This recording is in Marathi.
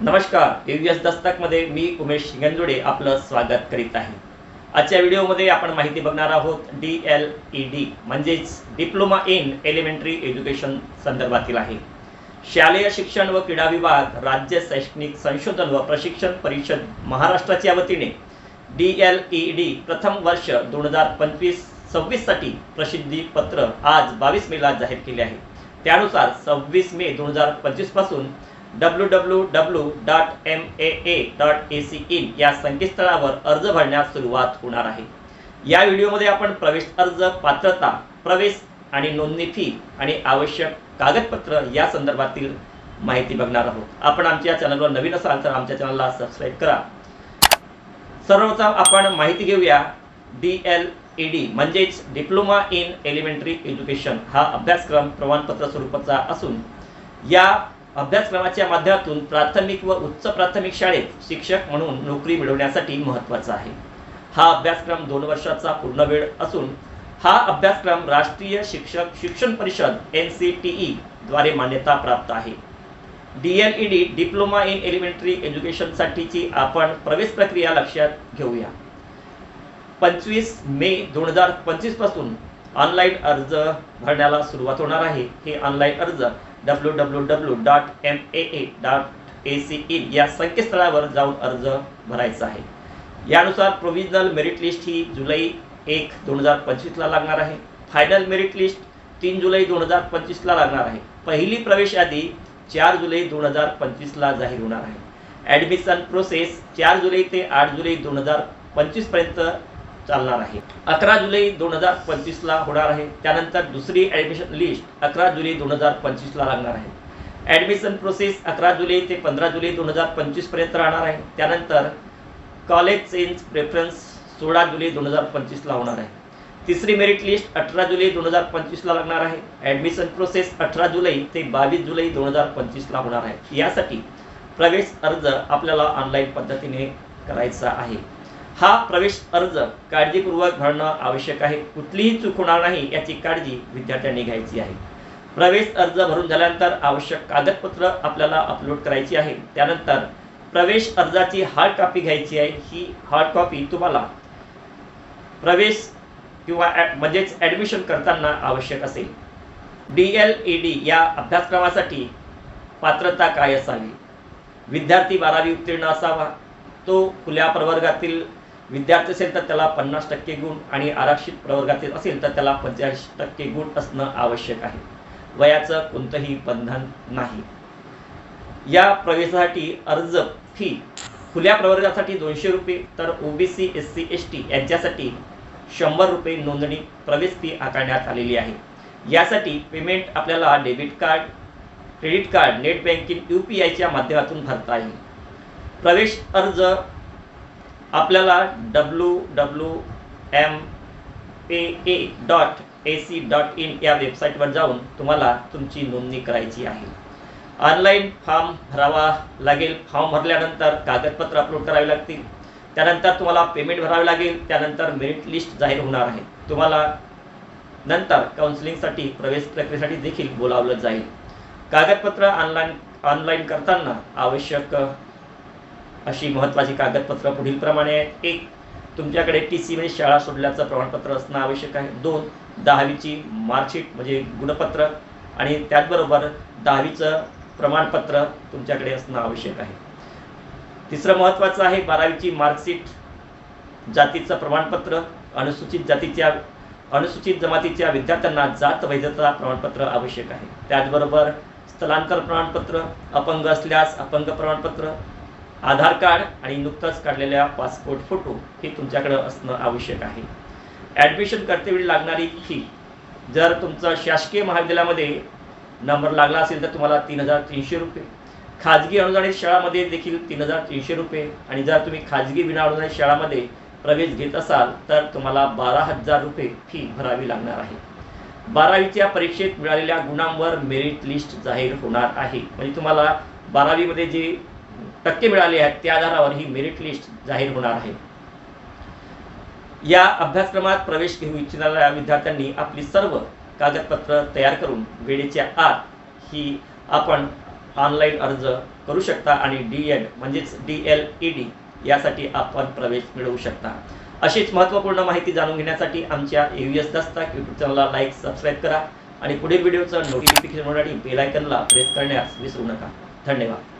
नमस्कार एस दस्तकमध्ये मी उमेश शिंगंजुडे आपलं स्वागत करीत आहे. आजच्या व्हिडिओमध्ये आपण माहिती बघणार आहोत डी एल ई डी म्हणजेच डिप्लोमा इन एलिमेंटरी एज्युकेशन संदर्भातील आहे. शालेय शिक्षण व क्रीडा विभाग राज्य शैक्षणिक संशोधन व प्रशिक्षण परिषद महाराष्ट्राच्या वतीने डी एल ई डी प्रथम वर्ष दोन हजार पंचवीस सव्वीससाठी प्रसिद्धी पत्र आज बावीस मेला जाहीर केले आहे. त्यानुसार सव्वीस मे दोन हजार पंचवीसपासून पासून W W W dot M A A dot A C in या संकेतस्थळावर अर्ज भरण्यास सुरुवात होणार आहे. या व्हिडिओमध्ये आपण प्रवेश अर्ज पात्रता प्रवेश आणि नोंदणी फी आणि आवश्यक कागदपत्र या संदर्भातील माहिती बघणार आहोत. आपण आमच्या चॅनलवर नवीन असाल तर आमच्या चॅनलला सबस्क्राईब करा. सर्वप्रथम आपण माहिती घेऊया. डी एल ई डी म्हणजेच डिप्लोमा इन एलिमेंटरी एज्युकेशन हा अभ्यासक्रम प्रमाणपत्र स्वरूपाचा असून या अभ्यासक्रमाच्या माध्यमातून प्राथमिक व उच्च प्राथमिक शाळेत शिक्षक म्हणून नोकरी मिळवण्यासाठी महत्त्वाचा आहे. हा अभ्यासक्रम दोन वर्षाचा पूर्ण वेळ असून हा अभ्यासक्रम राष्ट्रीय शिक्षक शिक्षण परिषद एन सी टी ई द्वारे मान्यता प्राप्त आहे. D L E D diploma in elementary एज्युकेशनसाठीची आपण प्रवेश प्रक्रिया लक्षात घेऊया. पंचवीस मे दोन हजार पंचवीसपासून ऑनलाईन अर्ज भरण्याला सुरुवात होणार आहे. हे ऑनलाईन अर्ज W W W dot M A A dot A C in या संकेतस्थळावर जाऊन अर्ज भरायचा आहे. यानुसार प्रोव्हिजनल मेरिट लिस्ट ही जुलै एक दोन हजार पंचवीसला लागणार आहे. फायनल मेरिट लिस्ट तीन जुलै दोन हजार पंचवीसला लागणार आहे. पहिली प्रवेश यादी चार जुलै दोन हजार पंचवीसला जाहीर होणार आहे. ॲडमिशन प्रोसेस चार जुलै ते आठ जुलै दोन हजार पंचवीसपर्यंत चालणार आहे. अकरा जुलै दोन हजार पंचवीसला होणार आहे. त्यानंतर दुसरी ॲडमिशन लिस्ट अकरा जुलै दोन हजार पंचवीसला लागणार आहे. ॲडमिशन प्रोसेस अकरा जुलै ते पंधरा जुलै दोन हजार पंचवीसपर्यंत राहणार आहे. त्यानंतर कॉलेज चेंज प्रेफरन्स सोळा जुलै दोन हजार पंचवीसला होणार आहे. तिसरी मेरिट लिस्ट अठरा जुलै दोन हजार पंचवीसला लागणार आहे. ॲडमिशन प्रोसेस अठरा जुलै ते बावीस जुलै दोन हजार पंचवीसला होणार आहे. यासाठी प्रवेश अर्ज आपल्याला ऑनलाईन पद्धतीने करायचा आहे. हा प्रवेश अर्ज काळजीपूर्वक भरणं आवश्यक आहे. कुठलीही चूक होणार नाही याची काळजी विद्यार्थ्यांनी घ्यायची आहे. प्रवेश अर्ज भरून झाल्यानंतर आवश्यक कागदपत्र आपल्याला अपलोड करायची आहे. त्यानंतर प्रवेश अर्जाची हार्ड कॉपी घ्यायची आहे. ही हार्ड कॉपी तुम्हाला प्रवेश किंवा ॲ- म्हणजेच ॲडमिशन करताना आवश्यक असेल. डी एल ई डी या अभ्यासक्रमासाठी पात्रता काय असावी? विद्यार्थी बारावी उत्तीर्ण असावा. तो खुल्या प्रवर्गातील विद्यार्थी असेल तर त्याला पन्नास टक्के गुण आणि आरक्षित प्रवर्गातील असेल तर त्याला पंच्याऐंशी टक्के गुण असणं आवश्यक आहे. वयाचं कोणतंही बंधन नाही. या प्रवेशासाठी अर्ज फी खुल्या प्रवर्गासाठी दोनशे रुपये तर OBC S C S T यांच्यासाठी शंभर रुपये नोंदणी प्रवेश फी आकारण्यात आलेली आहे. यासाठी पेमेंट आपल्याला debit card credit card net banking U P आयच्या माध्यमातून भरता येईल. प्रवेश अर्ज आपल्याला W W M A A dot A C dot in या वेबसाईटवर जाऊन तुम्हाला तुमची नोंदणी करायची आहे. ऑनलाईन फॉर्म भरावा लागेल. फॉर्म भरल्यानंतर कागदपत्र अपलोड करावे लागतील. त्यानंतर तुम्हाला पेमेंट भरावे लागेल. त्यानंतर मेरिट लिस्ट जाहीर होणार आहे. तुम्हाला नंतर काउन्सिलिंगसाठी प्रवेश प्रक्रियेसाठी देखील बोलावलं जाईल. कागदपत्र ऑनलाईन ऑनलाईन करताना आवश्यक अशी महत्त्वाची कागदपत्र पुढील प्रमाणे आहेत. एक तुमच्याकडे टी सी म्हणजे शाळा सोडल्याचं प्रमाणपत्र असणं आवश्यक आहे. दोन दहावीची मार्कशीट म्हणजे गुणपत्र आणि त्याचबरोबर दहावीचं प्रमाणपत्र तुमच्याकडे असणं आवश्यक आहे. तिसरं महत्त्वाचं आहे बारावीची मार्कशीट जातीचं प्रमाणपत्र अनुसूचित जातीच्या अनुसूचित जमातीच्या विद्यार्थ्यांना जात वैधता प्रमाणपत्र आवश्यक आहे. त्याचबरोबर स्थलांतर प्रमाणपत्र अपंग असल्यास अपंग प्रमाणपत्र आधार कार्ड आणि नुकतंच काढलेल्या पासपोर्ट फोटो हे तुमच्याकडं असणं आवश्यक आहे. ॲडमिशन करतेवेळी लागणारी फी जर तुमचं शासकीय महाविद्यालयामध्ये नंबर लागला असेल तर तुम्हाला तीन हजार तीनशे रुपये. खाजगी अनुदानित शाळामध्ये देखील तीन हजार तीनशे रुपये. आणि जर तुम्ही खाजगी विना अनुदानित शाळामध्ये प्रवेश घेत असाल तर तुम्हाला बारा हजार रुपये फी भरावी लागणार आहे. बारावीच्या परीक्षेत मिळालेल्या गुणांवर मेरिट लिस्ट जाहीर होणार आहे. म्हणजे तुम्हाला बारावीमध्ये जे टक्के मिळाले आहेत. त्या आधारावर ही मेरिट लिस्ट जाहीर होणार आहे. या अभ्यासक्रमात प्रवेश घेऊ इच्छिणाऱ्या विद्यार्थ्यांनी आपली सर्व कागदपत्र तयार करून वेळेच्या आत ही आपण ऑनलाईन अर्ज करू शकता आणि डी एड म्हणजेच डी एल ई डी यासाठी आपण प्रवेश मिळवू शकता. अशीच महत्त्वपूर्ण माहिती जाणून घेण्यासाठी आमच्या यू एस दस्ताक यूट्यूब चॅनलला लाईक सबस्क्राईब करा आणि पुढील व्हिडिओचं नोटिफिकेशन होण्यासाठी बेलायकनला प्रेस करण्यास विसरू नका. धन्यवाद.